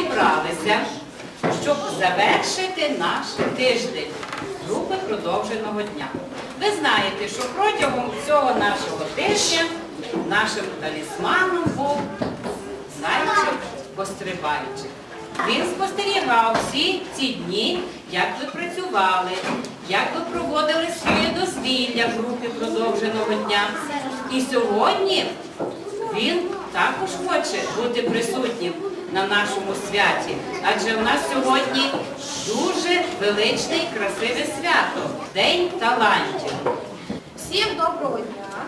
зібралися, щоб завершити наш тиждень групи продовженого дня. Ви знаєте, що протягом цього нашого тижня нашим талісманом був зайчик пострибайчик. Він спостерігав всі ці дні, як ви працювали, як ви проводили своє дозвілля в групі продовженого дня. І сьогодні він також хоче бути присутнім на нашому святі, адже у нас сьогодні дуже величне і красиве свято День талантів. Всім доброго дня!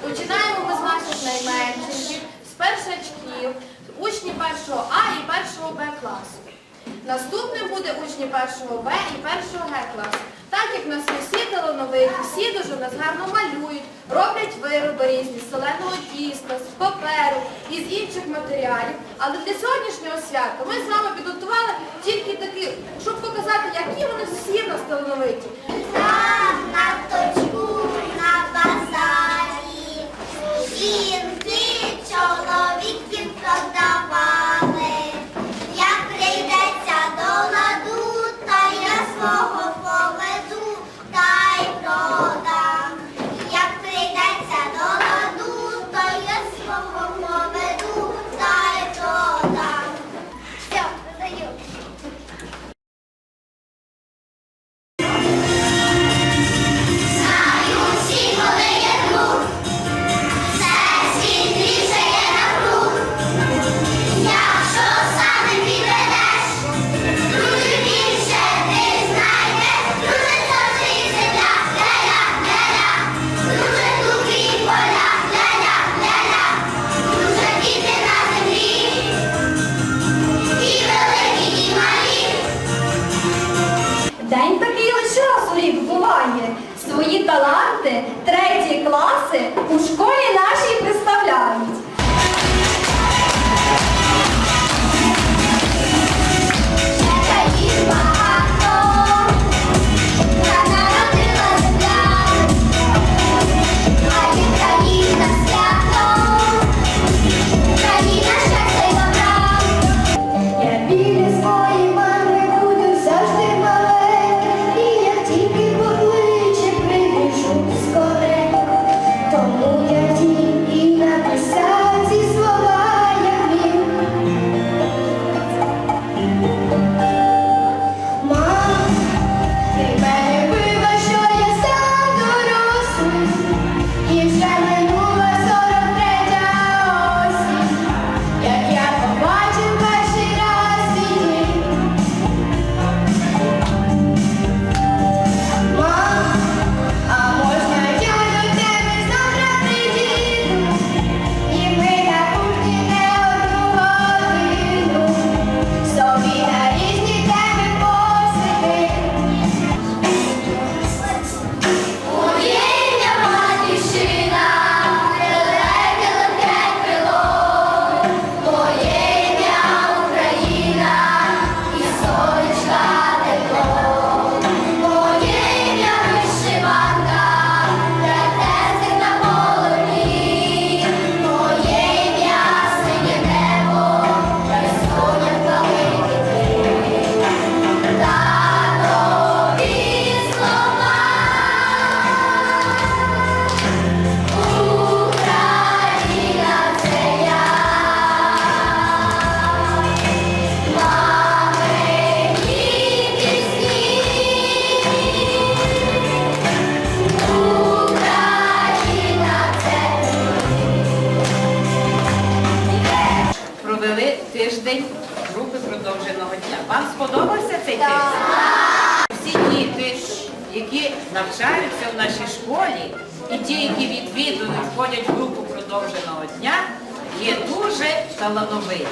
Починаємо ми з наших найменших, з першачків, учні першого А і першого Б класу. Наступним буде учні першого Б і першого Г класу. Так як нас всі талановиті, всі дуже нас гарно малюють, роблять вироби різні з соленого тіста, з паперу і з інших матеріалів. Але для сьогоднішнього свята ми з вами підготували тільки такі, щоб показати, які вони всі в нас талановиті. Раз рік буває. Свої таланти треті класи у школі нашій представляють. Навчаються в нашій школі, і ті, які відвідують, входять в групу продовженого дня, є дуже талановиті.